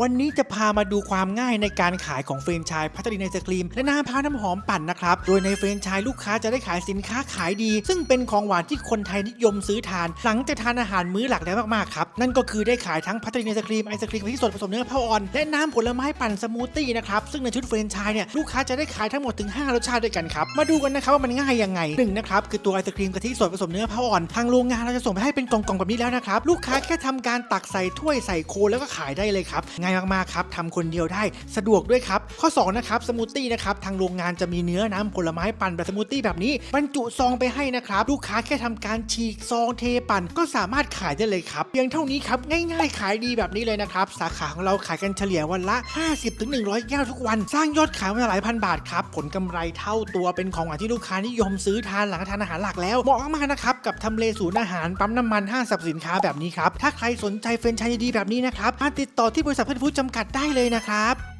วันนี้จะพามาดูความง่ายในการขายของเฟรนชส์พัตตานีไอศกรีม และน้ำพร้าวน้ำหอมปั่นนะครับ โดยในเฟรนชส์ลูกค้าจะได้ขายสินค้าขายดี ซึ่งเป็นของหวานที่คนไทยนิยมซื้อทาน หลังจากทานอาหารมื้อหลักแล้วมากๆครับ นั่นก็คือได้ขายทั้งพัตตานีไอศกรีมไอศกรีมที่สดผสมเนื้อพะอ่อน และน้ำผลไม้ปั่นสมูทตี้นะครับ ซึ่งในชุดเฟรนชส์เนี่ยลูกค้าจะได้ขายทั้งหมดถึง 5 รสชาติด้วยกันครับ มาดูกันนะครับว่ามันง่ายยังไงหนึ่งนะครับคือตัวไอศกรีมกะทิสดผสมเนื้อพะอ่อนทางโรงงานเราจะส่งไปให้เป็นกล่องๆแบบนี้แล้วนะครับลูกค้าแค่ทำการตักใส่ถ้วยใส่โคแล้วก็ขายได้เลยครับง่ายมากๆครับทำคนเดียวได้สะดวกด้วยครับ ข้อ2นะครับสมูทตี้นะครับทางโรงงานจะมีเนื้อน้ำผลไม้ปั่นแบบสมูทตี้แบบนี้บรรจุซองไปให้นะครับลูกค้าแค่ทำการฉีกซองเทปั่นก็สามารถขายได้เลยครับเพียงเท่านี้ครับง่ายๆ ขายดีแบบนี้เลยนะครับสาขาของเราขายกันเฉลี่ยวันละ 50-100 แก้วทุกวัน สร้างยอดขายวันละหลายพันบาทครับผลกำไรเท่าตัวเป็นของหวานที่ลูกค้านิยมซื้อทานหลังทานอาหารหลักแล้วเหมาะมากๆนะครับกับทำเลศูนย์อาหารปั๊มน้ำมันห้างสรรพสินค้าแบบนี้ครับถ้าใครสนใจเฟรนไชส์ดีแบบนี้นะครับมาติดต่อที่บริษัทพันธุ์ฟู้ดจำกัดได้เลยนะครับ